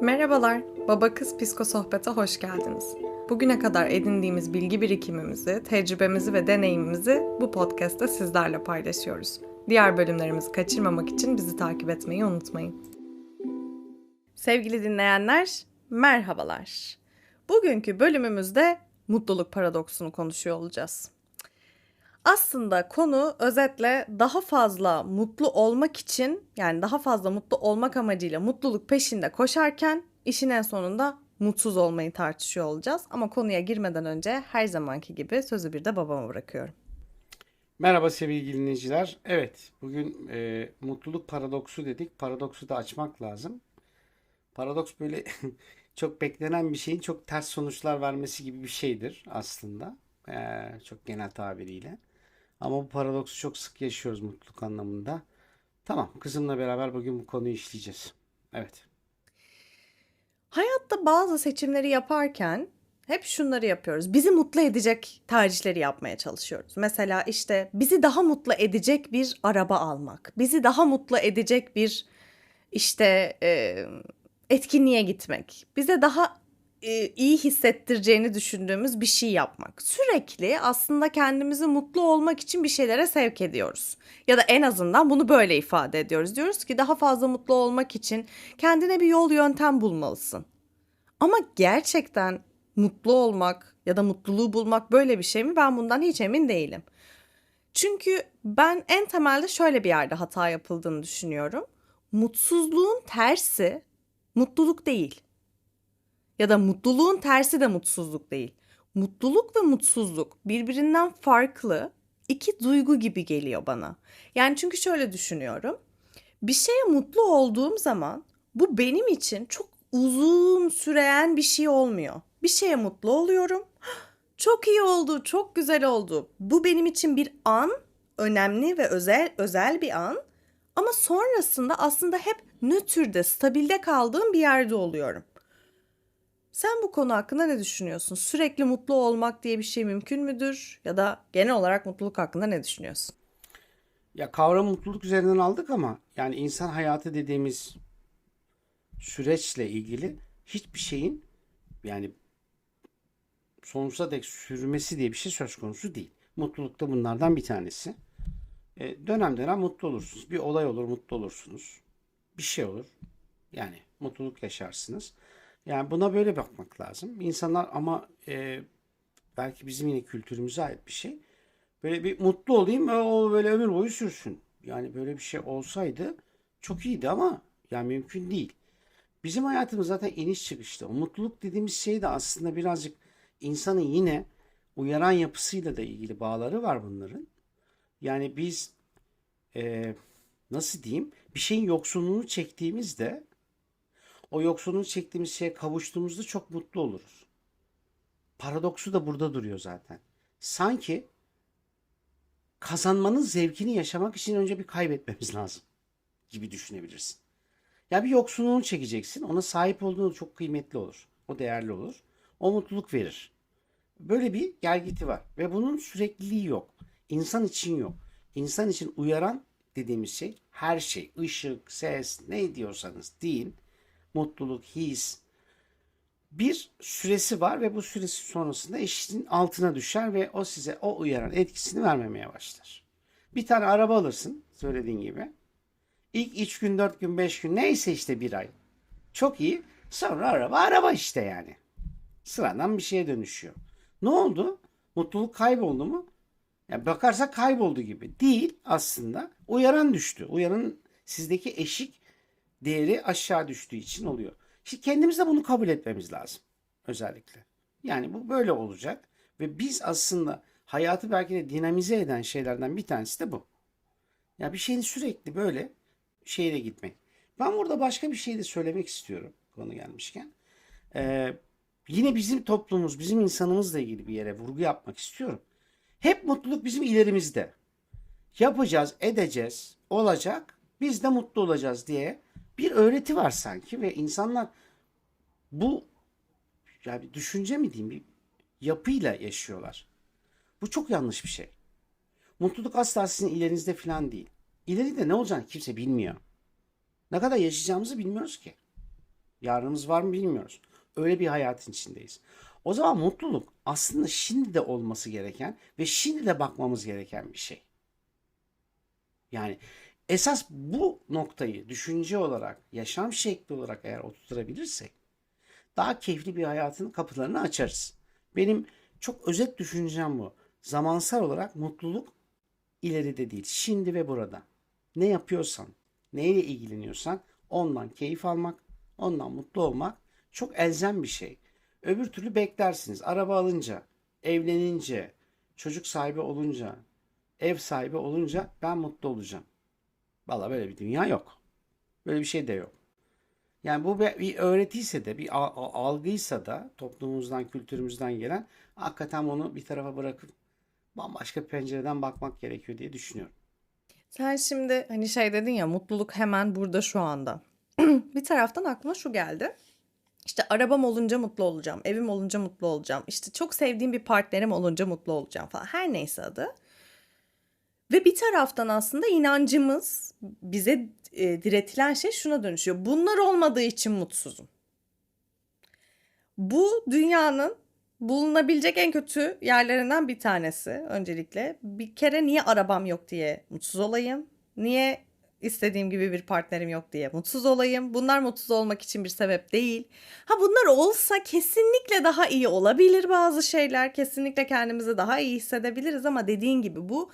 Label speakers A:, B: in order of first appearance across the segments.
A: Merhabalar, Baba Kız Psiko Sohbet'e hoş geldiniz. Bugüne kadar edindiğimiz bilgi birikimimizi, tecrübemizi ve deneyimimizi bu podcast'te sizlerle paylaşıyoruz. Diğer bölümlerimizi kaçırmamak için bizi takip etmeyi unutmayın. Sevgili dinleyenler, merhabalar. Bugünkü bölümümüzde mutluluk paradoksunu konuşuyor olacağız. Aslında konu özetle daha fazla mutlu olmak için yani daha fazla mutlu olmak amacıyla mutluluk peşinde koşarken işin en sonunda mutsuz olmayı tartışıyor olacağız. Ama konuya girmeden önce her zamanki gibi sözü bir de babama bırakıyorum.
B: Merhaba sevgili dinleyiciler. Evet, bugün e, mutluluk paradoksu dedik. Paradoksu da açmak lazım. Paradoks böyle çok beklenen bir şeyin çok ters sonuçlar vermesi gibi bir şeydir aslında. E, çok genel tabiriyle. Ama bu paradoksu çok sık yaşıyoruz mutluluk anlamında. Tamam, kızımla beraber bugün bu konuyu işleyeceğiz. Evet.
A: Hayatta bazı seçimleri yaparken hep şunları yapıyoruz. Bizi mutlu edecek tercihleri yapmaya çalışıyoruz. Mesela işte bizi daha mutlu edecek bir araba almak, bizi daha mutlu edecek bir işte e, etkinliğe gitmek, bize daha iyi hissettireceğini düşündüğümüz bir şey yapmak. Sürekli aslında kendimizi mutlu olmak için bir şeylere sevk ediyoruz. Ya da en azından bunu böyle ifade ediyoruz. Diyoruz ki daha fazla mutlu olmak için kendine bir yol yöntem bulmalısın. Ama gerçekten mutlu olmak ya da mutluluğu bulmak böyle bir şey mi? Ben bundan hiç emin değilim. Çünkü ben en temelde şöyle bir yerde hata yapıldığını düşünüyorum. Mutsuzluğun tersi mutluluk değil. Ya da mutluluğun tersi de mutsuzluk değil. Mutluluk ve mutsuzluk birbirinden farklı iki duygu gibi geliyor bana. Yani çünkü şöyle düşünüyorum. Bir şeye mutlu olduğum zaman bu benim için çok uzun süreyen bir şey olmuyor. Bir şeye mutlu oluyorum. Çok iyi oldu, çok güzel oldu. Bu benim için bir an, önemli ve özel özel bir an. Ama sonrasında aslında hep nötrde, stabilde kaldığım bir yerde oluyorum. Sen bu konu hakkında ne düşünüyorsun? Sürekli mutlu olmak diye bir şey mümkün müdür? Ya da genel olarak mutluluk hakkında ne düşünüyorsun?
B: Ya kavram mutluluk üzerinden aldık ama yani insan hayatı dediğimiz süreçle ilgili hiçbir şeyin yani sonsuza dek sürmesi diye bir şey söz konusu değil. Mutluluk da bunlardan bir tanesi. E, dönem dönem mutlu olursunuz. Bir olay olur mutlu olursunuz. Bir şey olur. Yani mutluluk yaşarsınız. Yani buna böyle bakmak lazım. İnsanlar ama e, belki bizim yine kültürümüze ait bir şey. Böyle bir mutlu olayım ve o böyle ömür boyu sürsün. Yani böyle bir şey olsaydı çok iyiydi ama yani mümkün değil. Bizim hayatımız zaten iniş çıkışlı. O mutluluk dediğimiz şey de aslında birazcık insanın yine uyaran yapısıyla da ilgili bağları var bunların. Yani biz e, nasıl diyeyim bir şeyin yoksunluğunu çektiğimizde o yoksunluğu çektiğimiz şeye kavuştuğumuzda çok mutlu oluruz. Paradoksu da burada duruyor zaten. Sanki kazanmanın zevkini yaşamak için önce bir kaybetmemiz lazım gibi düşünebilirsin. Ya bir yoksunluğunu çekeceksin. Ona sahip olduğun çok kıymetli olur. O değerli olur. O mutluluk verir. Böyle bir gelgiti var. Ve bunun sürekliliği yok. İnsan için yok. İnsan için uyaran dediğimiz şey her şey. ışık, ses, ne diyorsanız deyin. Mutluluk, his. Bir süresi var ve bu süresi sonrasında eşiğin altına düşer ve o size o uyaran etkisini vermemeye başlar. Bir tane araba alırsın söylediğin gibi. İlk 3 gün, 4 gün, 5 gün neyse işte bir ay. Çok iyi. Sonra araba araba işte yani. Sıradan bir şeye dönüşüyor. Ne oldu? Mutluluk kayboldu mu? Ya bakarsak kayboldu gibi. Değil aslında. Uyaran düştü. Uyaran sizdeki eşik değeri aşağı düştüğü için oluyor. Şimdi kendimiz de bunu kabul etmemiz lazım. Özellikle. Yani bu böyle olacak. Ve biz aslında hayatı belki de dinamize eden şeylerden bir tanesi de bu. Ya bir şeyin sürekli böyle şeyle gitmek. Ben burada başka bir şey de söylemek istiyorum konu gelmişken. Ee, yine bizim toplumumuz, bizim insanımızla ilgili bir yere vurgu yapmak istiyorum. Hep mutluluk bizim ilerimizde. Yapacağız, edeceğiz, olacak, biz de mutlu olacağız diye bir öğreti var sanki ve insanlar bu yani düşünce mi diyeyim bir yapıyla yaşıyorlar. Bu çok yanlış bir şey. Mutluluk asla sizin ilerinizde falan değil. İleride ne olacağını kimse bilmiyor. Ne kadar yaşayacağımızı bilmiyoruz ki. Yarınımız var mı bilmiyoruz. Öyle bir hayatın içindeyiz. O zaman mutluluk aslında şimdi de olması gereken ve şimdi de bakmamız gereken bir şey. Yani esas bu noktayı düşünce olarak, yaşam şekli olarak eğer oturtabilirsek daha keyifli bir hayatın kapılarını açarız. Benim çok özet düşüncem bu. Zamansal olarak mutluluk ileride değil, şimdi ve burada. Ne yapıyorsan, neyle ilgileniyorsan ondan keyif almak, ondan mutlu olmak çok elzem bir şey. Öbür türlü beklersiniz. Araba alınca, evlenince, çocuk sahibi olunca, ev sahibi olunca ben mutlu olacağım. Valla böyle bir dünya yok. Böyle bir şey de yok. Yani bu bir öğretiyse de, bir algıysa da toplumumuzdan, kültürümüzden gelen hakikaten onu bir tarafa bırakıp bambaşka pencereden bakmak gerekiyor diye düşünüyorum.
A: Sen şimdi hani şey dedin ya mutluluk hemen burada şu anda. Bir taraftan aklıma şu geldi. İşte arabam olunca mutlu olacağım, evim olunca mutlu olacağım. İşte çok sevdiğim bir partnerim olunca mutlu olacağım falan. Her neyse adı. Ve bir taraftan aslında inancımız bize e, diretilen şey şuna dönüşüyor. Bunlar olmadığı için mutsuzum. Bu dünyanın bulunabilecek en kötü yerlerinden bir tanesi öncelikle. Bir kere niye arabam yok diye mutsuz olayım? Niye istediğim gibi bir partnerim yok diye mutsuz olayım? Bunlar mutsuz olmak için bir sebep değil. Ha bunlar olsa kesinlikle daha iyi olabilir bazı şeyler. Kesinlikle kendimizi daha iyi hissedebiliriz ama dediğin gibi bu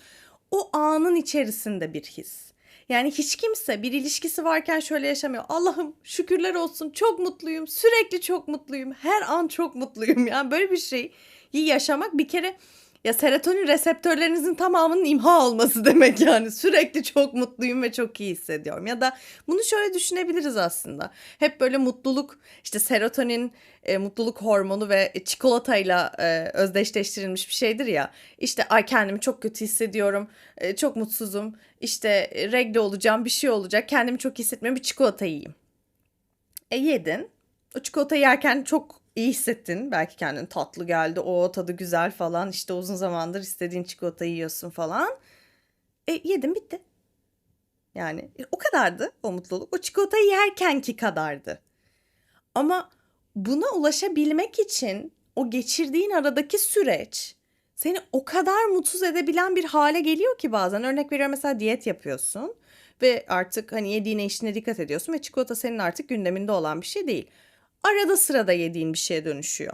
A: o anın içerisinde bir his. Yani hiç kimse bir ilişkisi varken şöyle yaşamıyor. Allah'ım şükürler olsun çok mutluyum. Sürekli çok mutluyum. Her an çok mutluyum. Yani böyle bir şeyi yaşamak bir kere ya serotonin reseptörlerinizin tamamının imha olması demek yani. Sürekli çok mutluyum ve çok iyi hissediyorum. Ya da bunu şöyle düşünebiliriz aslında. Hep böyle mutluluk işte serotonin, e, mutluluk hormonu ve çikolatayla e, özdeşleştirilmiş bir şeydir ya. İşte ay kendimi çok kötü hissediyorum. e, çok mutsuzum. İşte e, regle olacağım, bir şey olacak. Kendimi çok hissetmiyorum. Bir çikolata yiyeyim. E yedin. O çikolatayı yerken çok iyi hissettin. Belki kendin tatlı geldi. O tadı güzel falan. İşte uzun zamandır istediğin çikolatayı yiyorsun falan. E yedin bitti. Yani e, o kadardı o mutluluk. O çikolatayı yerkenki kadardı. Ama buna ulaşabilmek için o geçirdiğin aradaki süreç seni o kadar mutsuz edebilen bir hale geliyor ki bazen. Örnek veriyorum mesela diyet yapıyorsun ve artık hani yediğine içine dikkat ediyorsun ve çikolata senin artık gündeminde olan bir şey değil. Arada sırada yediğin bir şeye dönüşüyor.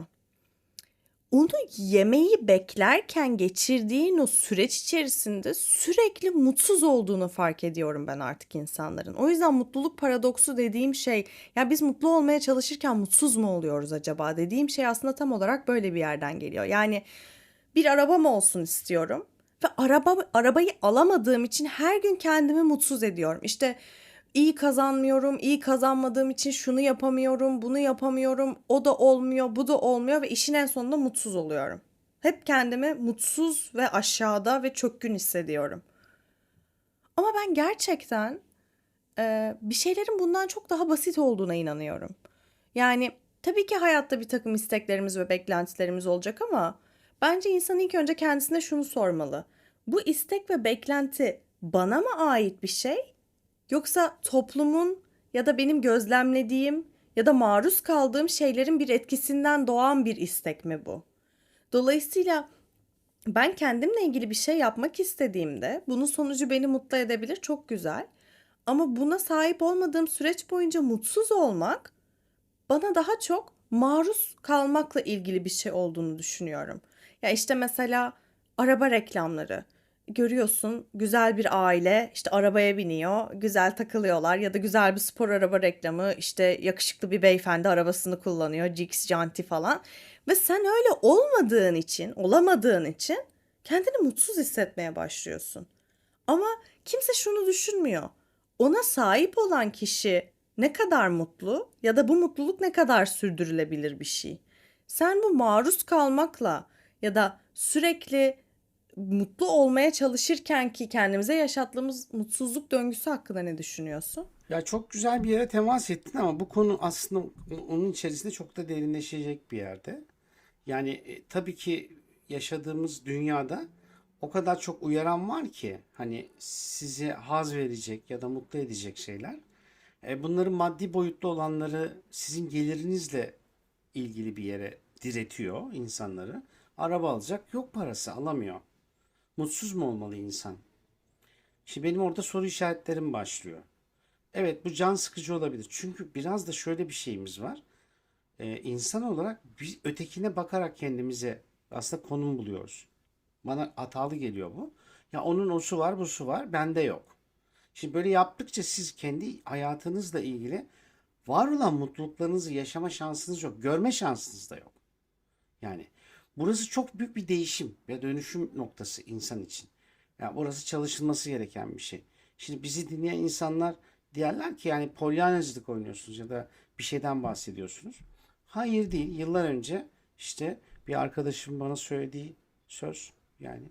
A: Onu yemeği beklerken geçirdiğin o süreç içerisinde sürekli mutsuz olduğunu fark ediyorum ben artık insanların. O yüzden mutluluk paradoksu dediğim şey, ya biz mutlu olmaya çalışırken mutsuz mu oluyoruz acaba dediğim şey aslında tam olarak böyle bir yerden geliyor. Yani bir arabam olsun istiyorum ve araba arabayı alamadığım için her gün kendimi mutsuz ediyorum. İşte iyi kazanmıyorum, iyi kazanmadığım için şunu yapamıyorum, bunu yapamıyorum, o da olmuyor, bu da olmuyor ve işin en sonunda mutsuz oluyorum. Hep kendimi mutsuz ve aşağıda ve çökkün hissediyorum. Ama ben gerçekten e, bir şeylerin bundan çok daha basit olduğuna inanıyorum. Yani tabii ki hayatta bir takım isteklerimiz ve beklentilerimiz olacak ama bence insan ilk önce kendisine şunu sormalı. Bu istek ve beklenti bana mı ait bir şey? Yoksa toplumun ya da benim gözlemlediğim ya da maruz kaldığım şeylerin bir etkisinden doğan bir istek mi bu? Dolayısıyla ben kendimle ilgili bir şey yapmak istediğimde bunun sonucu beni mutlu edebilir çok güzel. Ama buna sahip olmadığım süreç boyunca mutsuz olmak bana daha çok maruz kalmakla ilgili bir şey olduğunu düşünüyorum. Ya işte mesela araba reklamları görüyorsun güzel bir aile işte arabaya biniyor, güzel takılıyorlar ya da güzel bir spor araba reklamı işte yakışıklı bir beyefendi arabasını kullanıyor, Jix, Janti falan. Ve sen öyle olmadığın için, olamadığın için kendini mutsuz hissetmeye başlıyorsun. Ama kimse şunu düşünmüyor. Ona sahip olan kişi ne kadar mutlu ya da bu mutluluk ne kadar sürdürülebilir bir şey. Sen bu maruz kalmakla ya da sürekli mutlu olmaya çalışırken ki kendimize yaşattığımız mutsuzluk döngüsü hakkında ne düşünüyorsun?
B: Ya çok güzel bir yere temas ettin ama bu konu aslında onun içerisinde çok da derinleşecek bir yerde. Yani e, tabii ki yaşadığımız dünyada o kadar çok uyaran var ki hani size haz verecek ya da mutlu edecek şeyler. E, bunların maddi boyutlu olanları sizin gelirinizle ilgili bir yere diretiyor insanları. Araba alacak yok parası alamıyor. Mutsuz mu olmalı insan? Şimdi benim orada soru işaretlerim başlıyor. Evet bu can sıkıcı olabilir. Çünkü biraz da şöyle bir şeyimiz var. Ee, insan olarak bir ötekine bakarak kendimize aslında konum buluyoruz. Bana hatalı geliyor bu. Ya onun osu var, busu var, bende yok. Şimdi böyle yaptıkça siz kendi hayatınızla ilgili var olan mutluluklarınızı yaşama şansınız yok. Görme şansınız da yok. Yani burası çok büyük bir değişim ve dönüşüm noktası insan için. Yani burası çalışılması gereken bir şey. Şimdi bizi dinleyen insanlar diyorlar ki yani polyanacılık oynuyorsunuz ya da bir şeyden bahsediyorsunuz. Hayır değil. Yıllar önce işte bir arkadaşım bana söylediği söz yani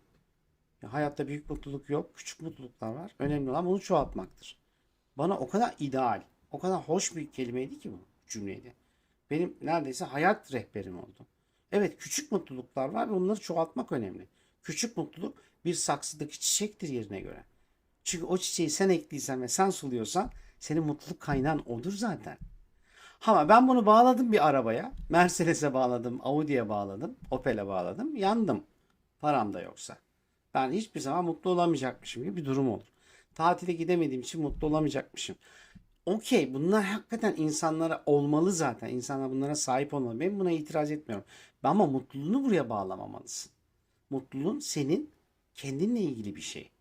B: ya hayatta büyük mutluluk yok, küçük mutluluklar var. Önemli olan bunu çoğaltmaktır. Bana o kadar ideal, o kadar hoş bir kelimeydi ki bu cümleydi. Benim neredeyse hayat rehberim oldu. Evet küçük mutluluklar var ve onları çoğaltmak önemli. Küçük mutluluk bir saksıdaki çiçektir yerine göre. Çünkü o çiçeği sen ektiysen ve sen suluyorsan senin mutluluk kaynağın odur zaten. Ama ben bunu bağladım bir arabaya. Mercedes'e bağladım, Audi'ye bağladım, Opel'e bağladım. Yandım. Param da yoksa. Ben hiçbir zaman mutlu olamayacakmışım gibi bir durum olur. Tatile gidemediğim için mutlu olamayacakmışım. Okey bunlar hakikaten insanlara olmalı zaten. İnsanlar bunlara sahip olmalı. Ben buna itiraz etmiyorum. Ama mutluluğunu buraya bağlamamalısın. Mutluluğun senin kendinle ilgili bir şey.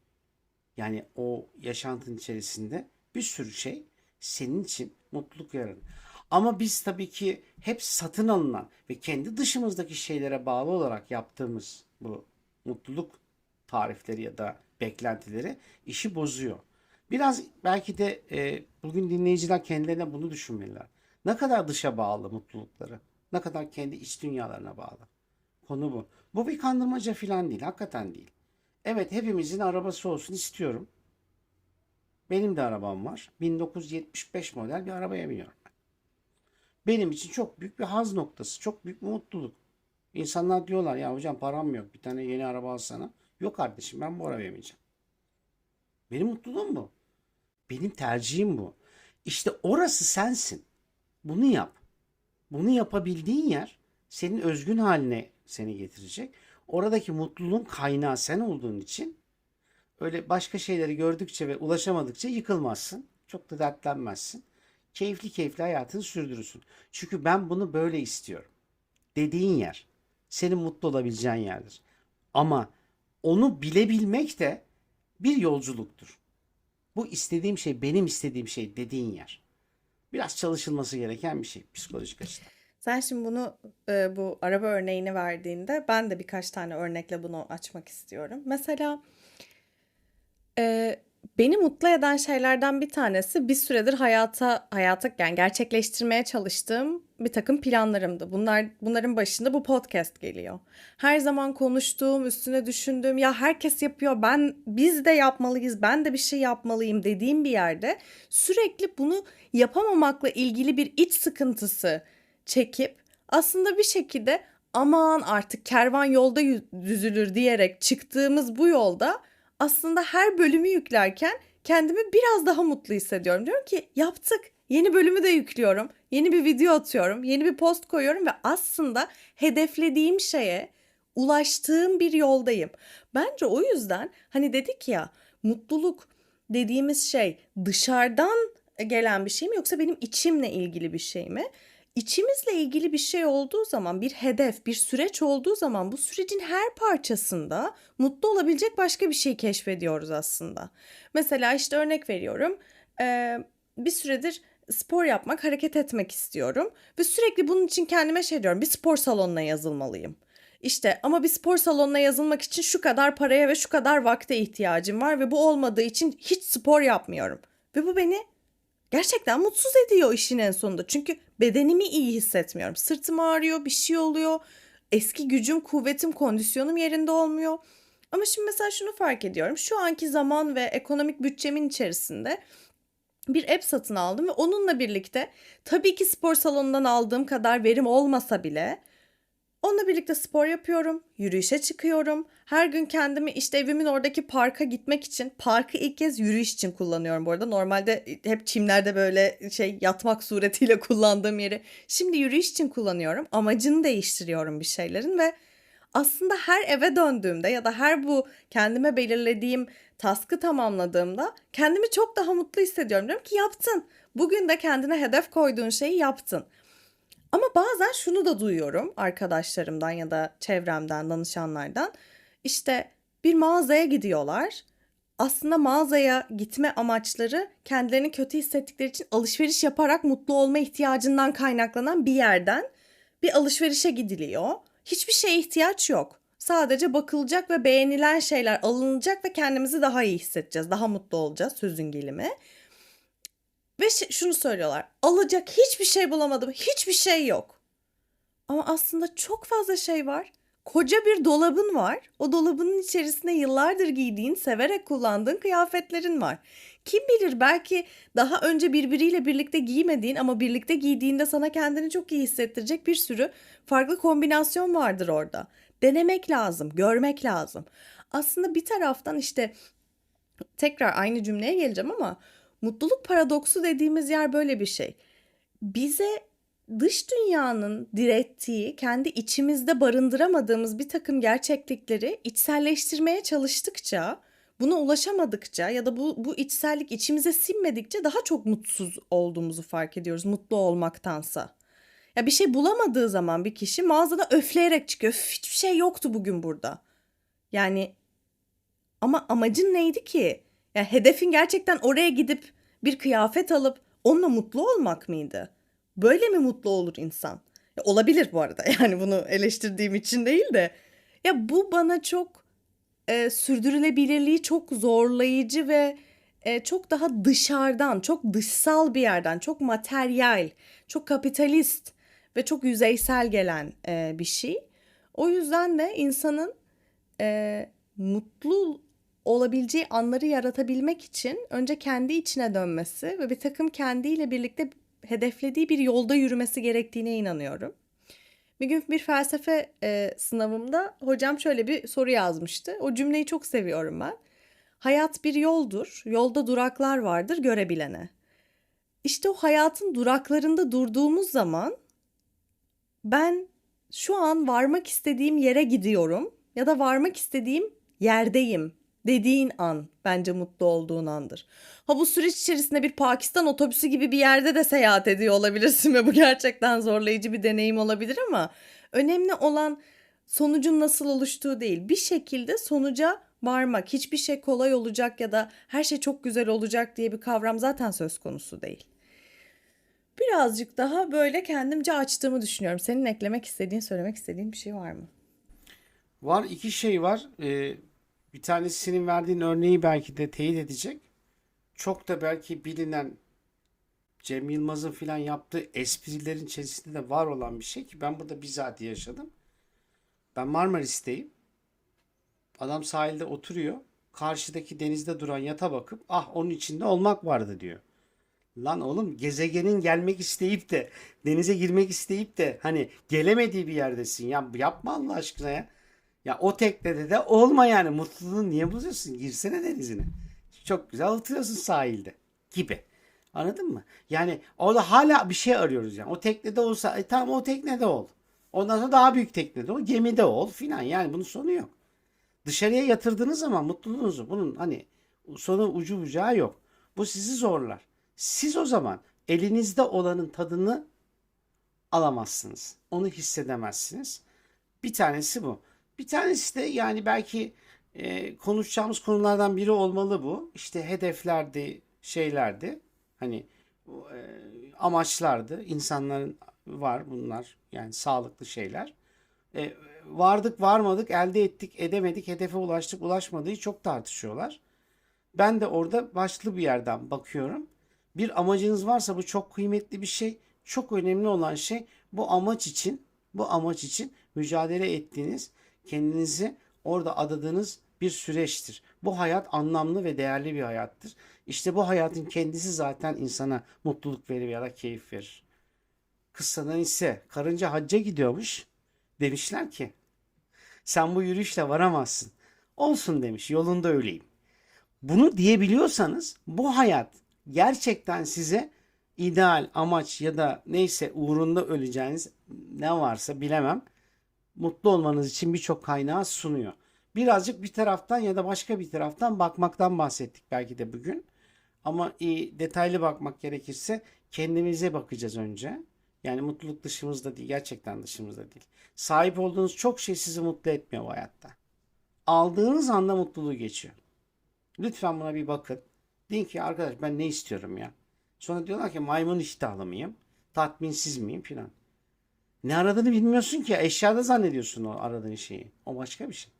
B: Yani o yaşantın içerisinde bir sürü şey senin için mutluluk yaratır. Ama biz tabii ki hep satın alınan ve kendi dışımızdaki şeylere bağlı olarak yaptığımız bu mutluluk tarifleri ya da beklentileri işi bozuyor. Biraz belki de e, bugün dinleyiciler kendilerine bunu düşünmeliler. Ne kadar dışa bağlı mutlulukları, ne kadar kendi iç dünyalarına bağlı. Konu bu. Bu bir kandırmaca falan değil, hakikaten değil. Evet hepimizin arabası olsun istiyorum. Benim de arabam var. 1975 model bir arabaya biniyorum ben. Benim için çok büyük bir haz noktası, çok büyük bir mutluluk. İnsanlar diyorlar ya hocam param yok bir tane yeni araba alsana. Yok kardeşim ben bu arabaya bineceğim. Benim mutluluğum bu. Benim tercihim bu. İşte orası sensin. Bunu yap. Bunu yapabildiğin yer senin özgün haline seni getirecek. Oradaki mutluluğun kaynağı sen olduğun için öyle başka şeyleri gördükçe ve ulaşamadıkça yıkılmazsın. Çok da dertlenmezsin. Keyifli keyifli hayatını sürdürürsün. Çünkü ben bunu böyle istiyorum. Dediğin yer senin mutlu olabileceğin yerdir. Ama onu bilebilmek de bir yolculuktur. Bu istediğim şey benim istediğim şey dediğin yer. Biraz çalışılması gereken bir şey psikolojik açıdan.
A: Sen şimdi bunu e, bu araba örneğini verdiğinde ben de birkaç tane örnekle bunu açmak istiyorum. Mesela e, beni mutlu eden şeylerden bir tanesi bir süredir hayata hayata yani gerçekleştirmeye çalıştığım bir takım planlarımdı. Bunlar bunların başında bu podcast geliyor. Her zaman konuştuğum, üstüne düşündüğüm ya herkes yapıyor, ben biz de yapmalıyız, ben de bir şey yapmalıyım dediğim bir yerde sürekli bunu yapamamakla ilgili bir iç sıkıntısı çekip aslında bir şekilde aman artık kervan yolda düzülür diyerek çıktığımız bu yolda aslında her bölümü yüklerken kendimi biraz daha mutlu hissediyorum. Diyorum ki yaptık. Yeni bölümü de yüklüyorum. Yeni bir video atıyorum. Yeni bir post koyuyorum ve aslında hedeflediğim şeye ulaştığım bir yoldayım. Bence o yüzden hani dedik ya mutluluk dediğimiz şey dışarıdan gelen bir şey mi yoksa benim içimle ilgili bir şey mi? İçimizle ilgili bir şey olduğu zaman, bir hedef, bir süreç olduğu zaman bu sürecin her parçasında mutlu olabilecek başka bir şey keşfediyoruz aslında. Mesela işte örnek veriyorum. bir süredir spor yapmak, hareket etmek istiyorum ve sürekli bunun için kendime şey diyorum. Bir spor salonuna yazılmalıyım. İşte ama bir spor salonuna yazılmak için şu kadar paraya ve şu kadar vakte ihtiyacım var ve bu olmadığı için hiç spor yapmıyorum. Ve bu beni gerçekten mutsuz ediyor işin en sonunda. Çünkü bedenimi iyi hissetmiyorum. Sırtım ağrıyor, bir şey oluyor. Eski gücüm, kuvvetim, kondisyonum yerinde olmuyor. Ama şimdi mesela şunu fark ediyorum. Şu anki zaman ve ekonomik bütçemin içerisinde bir app satın aldım ve onunla birlikte tabii ki spor salonundan aldığım kadar verim olmasa bile Onunla birlikte spor yapıyorum, yürüyüşe çıkıyorum. Her gün kendimi işte evimin oradaki parka gitmek için, parkı ilk kez yürüyüş için kullanıyorum bu arada. Normalde hep çimlerde böyle şey yatmak suretiyle kullandığım yeri. Şimdi yürüyüş için kullanıyorum. Amacını değiştiriyorum bir şeylerin ve aslında her eve döndüğümde ya da her bu kendime belirlediğim task'ı tamamladığımda kendimi çok daha mutlu hissediyorum. Diyorum ki yaptın. Bugün de kendine hedef koyduğun şeyi yaptın. Ama bazen şunu da duyuyorum arkadaşlarımdan ya da çevremden, danışanlardan. İşte bir mağazaya gidiyorlar. Aslında mağazaya gitme amaçları kendilerini kötü hissettikleri için alışveriş yaparak mutlu olma ihtiyacından kaynaklanan bir yerden bir alışverişe gidiliyor. Hiçbir şeye ihtiyaç yok. Sadece bakılacak ve beğenilen şeyler alınacak ve kendimizi daha iyi hissedeceğiz. Daha mutlu olacağız sözün gelimi. Ve şunu söylüyorlar. Alacak hiçbir şey bulamadım. Hiçbir şey yok. Ama aslında çok fazla şey var. Koca bir dolabın var. O dolabının içerisinde yıllardır giydiğin, severek kullandığın kıyafetlerin var. Kim bilir belki daha önce birbiriyle birlikte giymediğin ama birlikte giydiğinde sana kendini çok iyi hissettirecek bir sürü farklı kombinasyon vardır orada. Denemek lazım, görmek lazım. Aslında bir taraftan işte tekrar aynı cümleye geleceğim ama mutluluk paradoksu dediğimiz yer böyle bir şey. Bize dış dünyanın direttiği, kendi içimizde barındıramadığımız bir takım gerçeklikleri içselleştirmeye çalıştıkça, buna ulaşamadıkça ya da bu, bu içsellik içimize sinmedikçe daha çok mutsuz olduğumuzu fark ediyoruz mutlu olmaktansa. Ya bir şey bulamadığı zaman bir kişi mağazada öfleyerek çıkıyor. "Üf, Hiçbir şey yoktu bugün burada. Yani ama amacın neydi ki? Ya hedefin gerçekten oraya gidip bir kıyafet alıp onunla mutlu olmak mıydı? Böyle mi mutlu olur insan? Ya olabilir bu arada. Yani bunu eleştirdiğim için değil de. Ya bu bana çok e, sürdürülebilirliği çok zorlayıcı ve e, çok daha dışarıdan, çok dışsal bir yerden, çok materyal, çok kapitalist ve çok yüzeysel gelen e, bir şey. O yüzden de insanın e, mutlu olabileceği anları yaratabilmek için önce kendi içine dönmesi ve bir takım kendiyle birlikte hedeflediği bir yolda yürümesi gerektiğine inanıyorum. Bir gün bir felsefe e, sınavımda hocam şöyle bir soru yazmıştı. O cümleyi çok seviyorum ben. Hayat bir yoldur, yolda duraklar vardır görebilene. İşte o hayatın duraklarında durduğumuz zaman ben şu an varmak istediğim yere gidiyorum ya da varmak istediğim yerdeyim dediğin an bence mutlu olduğun andır. Ha bu süreç içerisinde bir Pakistan otobüsü gibi bir yerde de seyahat ediyor olabilirsin ve bu gerçekten zorlayıcı bir deneyim olabilir ama önemli olan sonucun nasıl oluştuğu değil. Bir şekilde sonuca varmak, hiçbir şey kolay olacak ya da her şey çok güzel olacak diye bir kavram zaten söz konusu değil. Birazcık daha böyle kendimce açtığımı düşünüyorum. Senin eklemek istediğin, söylemek istediğin bir şey var mı?
B: Var iki şey var. Ee, bir tanesi senin verdiğin örneği belki de teyit edecek. Çok da belki bilinen Cem Yılmaz'ın filan yaptığı esprilerin içerisinde de var olan bir şey ki ben burada bizzat yaşadım. Ben Marmaris'teyim. Adam sahilde oturuyor. Karşıdaki denizde duran yata bakıp ah onun içinde olmak vardı diyor. Lan oğlum gezegenin gelmek isteyip de denize girmek isteyip de hani gelemediği bir yerdesin. Ya yapma Allah aşkına ya. Ya o teknede de olma yani. Mutluluğunu niye bozuyorsun? Girsene denizine. Çok güzel oturuyorsun sahilde gibi. Anladın mı? Yani orada hala bir şey arıyoruz yani. O teknede olsa e, tamam o teknede ol. Ondan sonra daha büyük teknede ol. Gemide ol filan. Yani bunun sonu yok. Dışarıya yatırdığınız zaman mutluluğunuzu bunun hani sonu ucu bucağı yok. Bu sizi zorlar. Siz o zaman elinizde olanın tadını alamazsınız. Onu hissedemezsiniz. Bir tanesi bu. Bir tanesi de yani belki e, konuşacağımız konulardan biri olmalı bu. İşte hedeflerdi, şeylerdi. Hani e, amaçlardı. İnsanların var bunlar. Yani sağlıklı şeyler. E, vardık, varmadık, elde ettik, edemedik, hedefe ulaştık, ulaşmadığı çok tartışıyorlar. Ben de orada başlı bir yerden bakıyorum. Bir amacınız varsa bu çok kıymetli bir şey. Çok önemli olan şey bu amaç için, bu amaç için mücadele ettiğiniz, kendinizi orada adadığınız bir süreçtir. Bu hayat anlamlı ve değerli bir hayattır. İşte bu hayatın kendisi zaten insana mutluluk verir ya da keyif verir. Kıssadan ise karınca hacca gidiyormuş. Demişler ki sen bu yürüyüşle varamazsın. Olsun demiş yolunda öleyim. Bunu diyebiliyorsanız bu hayat gerçekten size ideal amaç ya da neyse uğrunda öleceğiniz ne varsa bilemem mutlu olmanız için birçok kaynağı sunuyor. Birazcık bir taraftan ya da başka bir taraftan bakmaktan bahsettik belki de bugün. Ama iyi detaylı bakmak gerekirse kendimize bakacağız önce. Yani mutluluk dışımızda değil, gerçekten dışımızda değil. Sahip olduğunuz çok şey sizi mutlu etmiyor bu hayatta. Aldığınız anda mutluluğu geçiyor. Lütfen buna bir bakın. Deyin ki arkadaş ben ne istiyorum ya? Sonra diyorlar ki maymun iştahlı mıyım? Tatminsiz miyim filan. Ne aradığını bilmiyorsun ki. Eşyada zannediyorsun o aradığın şeyi. O başka bir şey.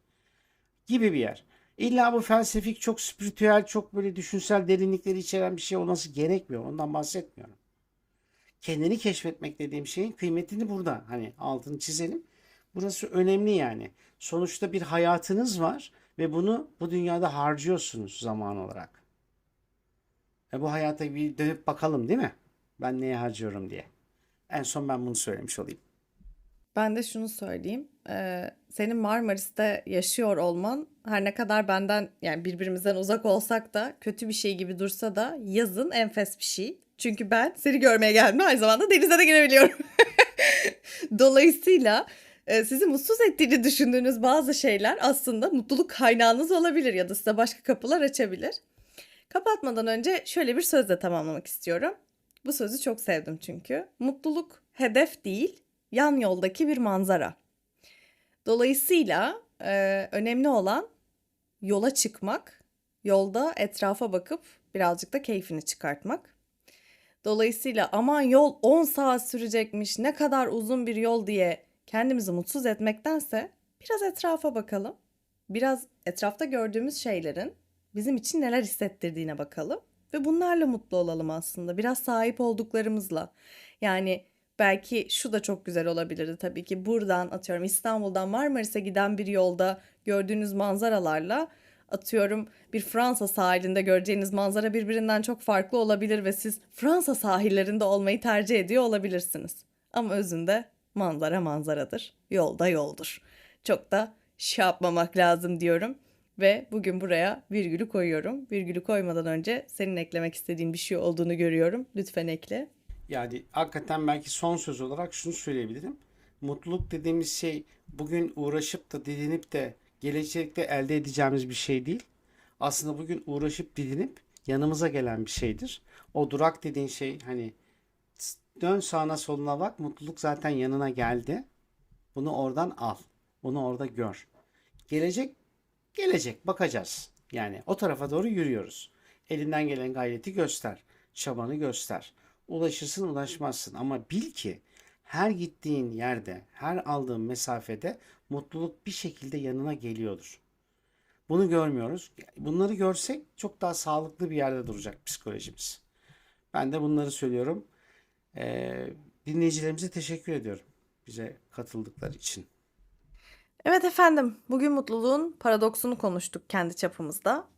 B: Gibi bir yer. İlla bu felsefik, çok spiritüel, çok böyle düşünsel derinlikleri içeren bir şey olması gerekmiyor. Ondan bahsetmiyorum. Kendini keşfetmek dediğim şeyin kıymetini burada. Hani altını çizelim. Burası önemli yani. Sonuçta bir hayatınız var ve bunu bu dünyada harcıyorsunuz zaman olarak. E bu hayata bir dönüp bakalım değil mi? Ben neye harcıyorum diye. En son ben bunu söylemiş olayım.
A: Ben de şunu söyleyeyim. Ee, senin Marmaris'te yaşıyor olman her ne kadar benden yani birbirimizden uzak olsak da kötü bir şey gibi dursa da yazın enfes bir şey. Çünkü ben seni görmeye geldim aynı zamanda denize de girebiliyorum. Dolayısıyla sizi mutsuz ettiğini düşündüğünüz bazı şeyler aslında mutluluk kaynağınız olabilir ya da size başka kapılar açabilir. Kapatmadan önce şöyle bir sözle tamamlamak istiyorum. Bu sözü çok sevdim çünkü. Mutluluk hedef değil, yan yoldaki bir manzara. Dolayısıyla e, önemli olan yola çıkmak, yolda etrafa bakıp birazcık da keyfini çıkartmak. Dolayısıyla aman yol 10 saat sürecekmiş, ne kadar uzun bir yol diye kendimizi mutsuz etmektense biraz etrafa bakalım. Biraz etrafta gördüğümüz şeylerin bizim için neler hissettirdiğine bakalım ve bunlarla mutlu olalım aslında. Biraz sahip olduklarımızla. Yani belki şu da çok güzel olabilirdi tabii ki. Buradan atıyorum İstanbul'dan Marmaris'e giden bir yolda gördüğünüz manzaralarla atıyorum bir Fransa sahilinde göreceğiniz manzara birbirinden çok farklı olabilir ve siz Fransa sahillerinde olmayı tercih ediyor olabilirsiniz. Ama özünde manzara manzaradır, yolda yoldur. Çok da şey yapmamak lazım diyorum. Ve bugün buraya virgülü koyuyorum. Virgülü koymadan önce senin eklemek istediğin bir şey olduğunu görüyorum. Lütfen ekle.
B: Yani hakikaten belki son söz olarak şunu söyleyebilirim. Mutluluk dediğimiz şey bugün uğraşıp da didinip de gelecekte elde edeceğimiz bir şey değil. Aslında bugün uğraşıp didinip yanımıza gelen bir şeydir. O durak dediğin şey hani dön sağına soluna bak mutluluk zaten yanına geldi. Bunu oradan al. Bunu orada gör. Gelecek gelecek bakacağız. Yani o tarafa doğru yürüyoruz. Elinden gelen gayreti göster. Çabanı göster. Ulaşırsın ulaşmazsın ama bil ki her gittiğin yerde, her aldığın mesafede mutluluk bir şekilde yanına geliyordur. Bunu görmüyoruz. Bunları görsek çok daha sağlıklı bir yerde duracak psikolojimiz. Ben de bunları söylüyorum. Ee, dinleyicilerimize teşekkür ediyorum. Bize katıldıkları için.
A: Evet efendim, bugün mutluluğun paradoksunu konuştuk kendi çapımızda.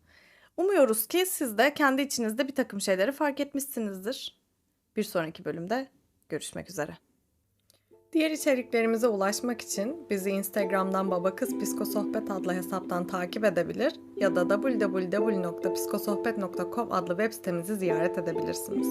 A: Umuyoruz ki siz de kendi içinizde bir takım şeyleri fark etmişsinizdir. Bir sonraki bölümde görüşmek üzere. Diğer içeriklerimize ulaşmak için bizi Instagram'dan Baba Kız Psikosohbet adlı hesaptan takip edebilir ya da www.psikosohbet.com adlı web sitemizi ziyaret edebilirsiniz.